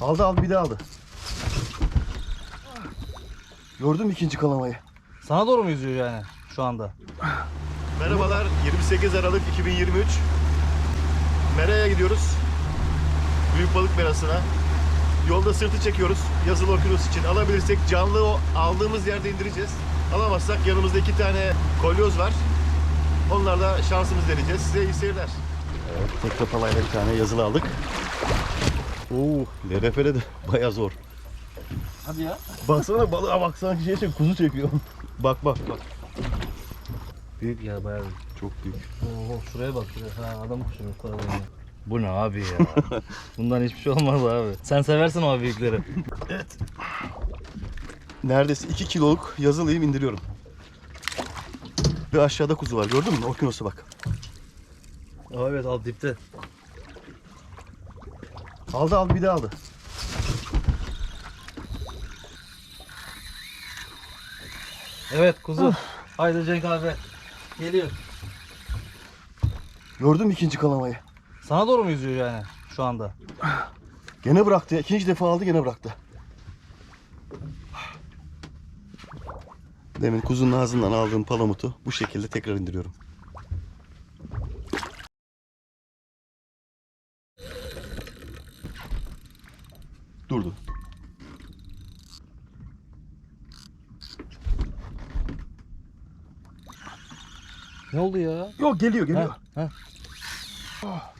Aldı aldı bir de aldı. Gördün mü ikinci kalamayı? Sana doğru mu yüzüyor yani şu anda? Merhabalar 28 Aralık 2023 Mera'ya gidiyoruz. Büyük balık merasına. Yolda sırtı çekiyoruz. Yazılı okyanus için Alabilirsek canlı o aldığımız yerde indireceğiz. Alamazsak yanımızda iki tane kolyoz var. Onlarla şansımız deneyeceğiz. Size iyi seyirler. Evet tek kapalayla bir tane yazılı aldık Oo, LRF'de de baya zor. Hadi ya. Baksana balığa bak sanki şey çek, kuzu çekiyor. bak bak bak. Büyük ya bayağı büyük. Çok büyük. Oo, şuraya bak şuraya. Ha, adam kuşu yani. Bu ne abi ya? Bundan hiçbir şey olmaz abi. Sen seversin o büyükleri. Evet. Neredeyse 2 kiloluk yazılıyım indiriyorum. Ve aşağıda kuzu var gördün mü? Okyanusu bak. Aa, evet al dipte. Aldı aldı bir de aldı. Evet kuzu. Haydi Cenk abi. Geliyor. Gördün mü ikinci kalamayı? Sana doğru mu yüzüyor yani şu anda? Gene bıraktı ya. İkinci defa aldı gene bıraktı. Demin kuzunun ağzından aldığım palamutu bu şekilde tekrar indiriyorum. Durdu. Ne oldu ya? Yok geliyor geliyor. Ha, ha.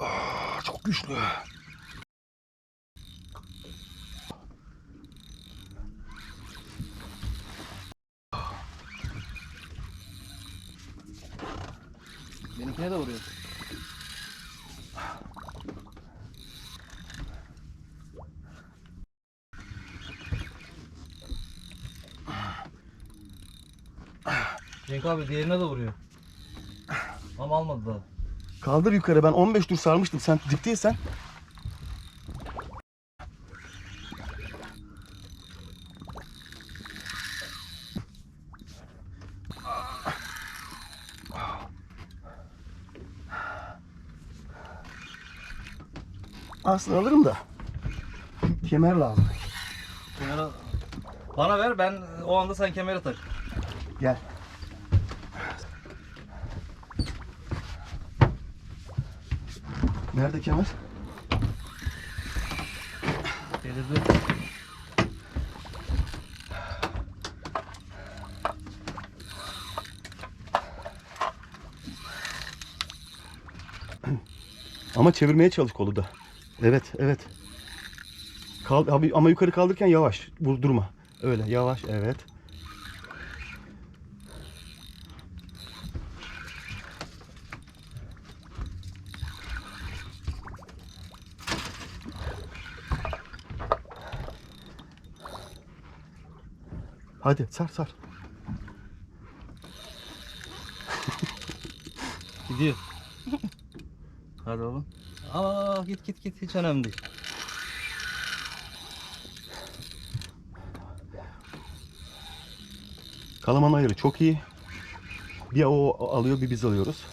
Aa, çok güçlü. De vuruyor. Cenk abi diğerine de vuruyor. Ama almadı daha. Kaldır yukarı ben 15 tur sarmıştım. Sen dipteysen. Aslında alırım da. Kemer lazım. Kemeri bana ver ben o anda sen kemeri tak. Gel. Nerede kemer? Delirdi. Ama çevirmeye çalış kolu da. Evet, evet. Kal abi ama yukarı kaldırırken yavaş. Vur durma. Öyle yavaş, evet. Hadi sar sar. Gidiyor. Hadi oğlum. Aa git git git hiç önemli değil. Kalaman ayarı çok iyi. Bir o alıyor, bir biz alıyoruz.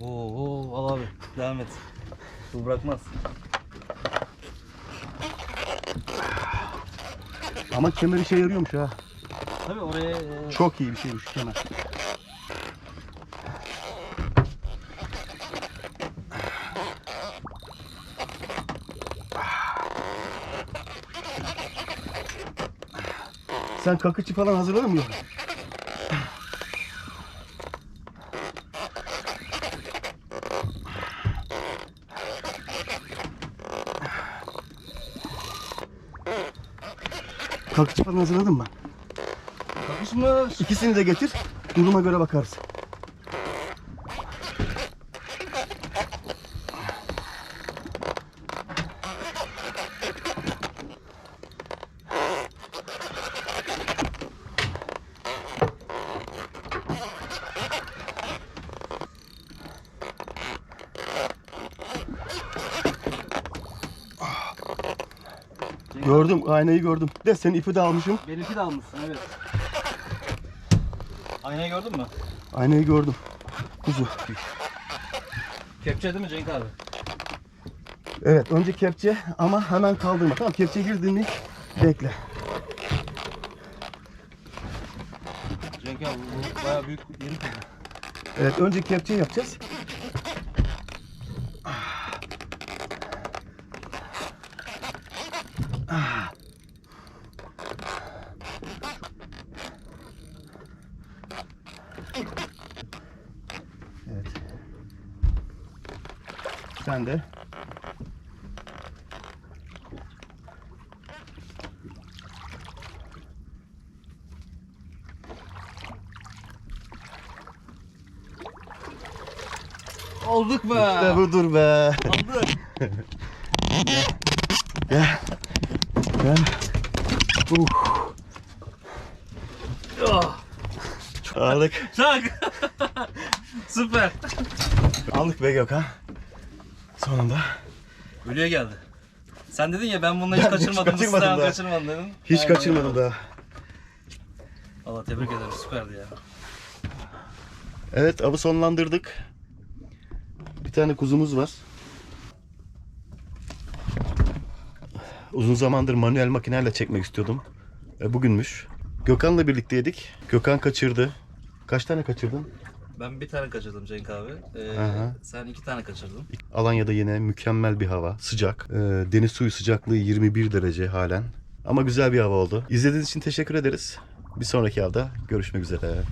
Oo, oo al abi devam et. Bu bırakmaz. Ama kemer işe yarıyormuş ha. Tabii oraya e, Çok iyi bir şeymiş kemer. Sen kakıcı falan hazırladın mı? Kakıcı falan hazırladın mı? kapışmış. İkisini de getir. Duruma göre bakarız. Gördüm, aynayı gördüm. De senin ipi de almışım. Benimki de almışsın evet. Aynayı gördün mü? Aynayı gördüm. kuzu. Kepçe değil mi Cenk abi? Evet önce kepçe ama hemen kaldırma. Tamam kepçe girdin mi bekle. Cenk abi bu bayağı büyük iri kuzu. Evet önce kepçe yapacağız. Sen de Olduk be. işte budur be. Aldık. Gel. Gel. Uh. Oh, Aldık. Çak. Süper. Aldık be Gökhan. Sonunda. Ölüye geldi. Sen dedin ya ben bununla hiç Ben hiç kaçırmadım. kaçırmadım daha. kaçırmadım dedin. Hiç Aynen kaçırmadım öyle. daha. Valla tebrik ederim süperdi ya. Evet avı sonlandırdık. Bir tane kuzumuz var. Uzun zamandır manuel makineyle çekmek istiyordum. E, bugünmüş. Gökhan'la birlikteydik. Gökhan kaçırdı. Kaç tane kaçırdın? Ben bir tane kaçırdım Cenk abi. Ee, Aha. sen iki tane kaçırdın. Alanya'da yine mükemmel bir hava. Sıcak. E, deniz suyu sıcaklığı 21 derece halen. Ama güzel bir hava oldu. İzlediğiniz için teşekkür ederiz. Bir sonraki avda görüşmek üzere.